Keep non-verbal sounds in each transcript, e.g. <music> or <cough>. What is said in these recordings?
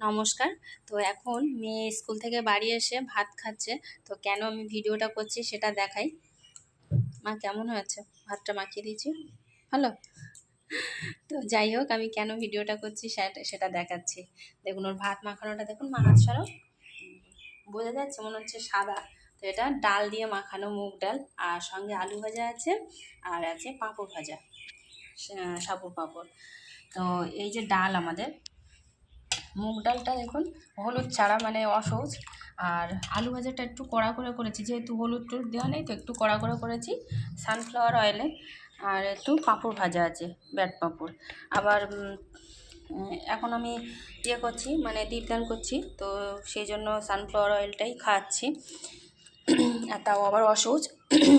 নমস্কার। তো এখন মেয়ে স্কুল থেকে বাড়ি এসে ভাত খাচ্ছে। তো কেন আমি ভিডিওটা করছি সেটা দেখাই। মা, কেমন হয়েছে? ভাতটা মাখিয়ে দিয়েছি? ভালো? তো যাই হোক, আমি কেন ভিডিওটা করছি সেটা সেটা দেখাচ্ছি। দেখুন, ওর ভাত মাখানোটা দেখুন, মা হাত সরাও বোঝা যাচ্ছে মনে হচ্ছে সাদা। তো এটা ডাল দিয়ে মাখানো মুগ ডাল, আর সঙ্গে আলু ভাজা আছে, আর আছে পাঁপড় ভাজা, সা- সাবুর পাঁপড়। তো এই যে ডাল আমাদের মুগ ডালটা দেখুন, হলুদ ছাড়া মানে অসহজ। আর আলু ভাজাটা একটু কড়া করে করেছি, যেহেতু হলুদ টুলুদ দেওয়া নেই, তো একটু কড়া করে করেছি সানফ্লাওয়ার অয়েলে আর একটু পাঁপড় ভাজা আছে, ব্যাট পাঁপড়। আবার এখন আমি ইয়ে করছি মানে দীপদান করছি, তো সেই জন্য সানফ্লাওয়ার অয়েলটাই খাওয়াচ্ছি আর তাও আবার অসহজ।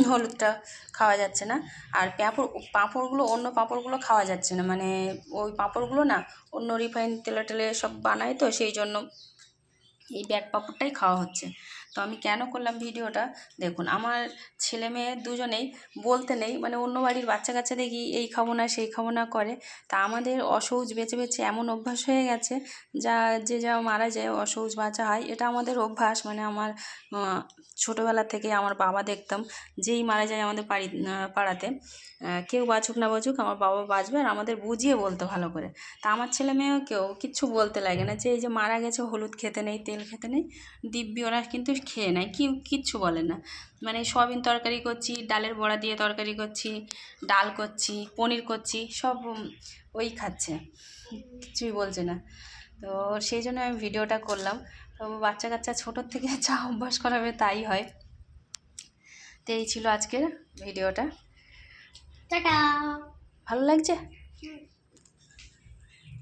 হলুদটা খাওয়া যাচ্ছে না। আর পাঁপড়, পাঁপড়গুলো, অন্য পাঁপড়গুলো খাওয়া যাচ্ছে না। মানে ওই পাঁপড়গুলো না, অন্য রিফাইন তেলে টেলে সব বানায় তো, সেই জন্য এই ব্যাগ পাঁপড়টাই খাওয়া হচ্ছে। তো আমি কেন করলাম ভিডিওটা? দেখুন, আমার ছেলে মেয়ে দুজনেই বলতে নেই মানে অন্য বাড়ির বাচ্চা কাচ্চা দেখি এই খাব না, সেই খাব না করে। তা আমাদের অসহজ বেছে বেছে এমন অভ্যাস হয়ে গেছে, যা, যে যা মারা যায় অসহজ বাঁচা হয়, এটা আমাদের অভ্যাস। মানে আমার ছোটোবেলা থেকে আমার বাবা দেখতাম, যেই মারা যায় আমাদের বাড়ি পাড়াতে কেউ বাঁচুক না বাঁচুক, আমার বাবা বাঁচবে আর আমাদের বুঝিয়ে বলতে ভালো করে। তা আমার ছেলে মেয়েও কেউ কিচ্ছু বলতে লাগে না, যে এই যে মারা গেছে, হলুদ খেতে নেই, তেল খেতে নেই, দিব্যি, ওরা কিন্তু খেয়ে নেয় কি কিচ্ছু বলে না। মানে সয়াবিন তরকারি করছি ডালের বড়া দিয়ে তরকারি করছি ডাল করছি পনির করছি সব ওই খাচ্ছে। কিছুই বলছে না। তো সেই জন্য আমি ভিডিওটা করলাম। তো বাচ্চা কাচ্চা ছোটোর থেকে <laughs> যা অভ্যাস করাবে তাই হয়। তো এই ছিল আজকের ভিডিওটা। টাটা! ভালো লাগছে।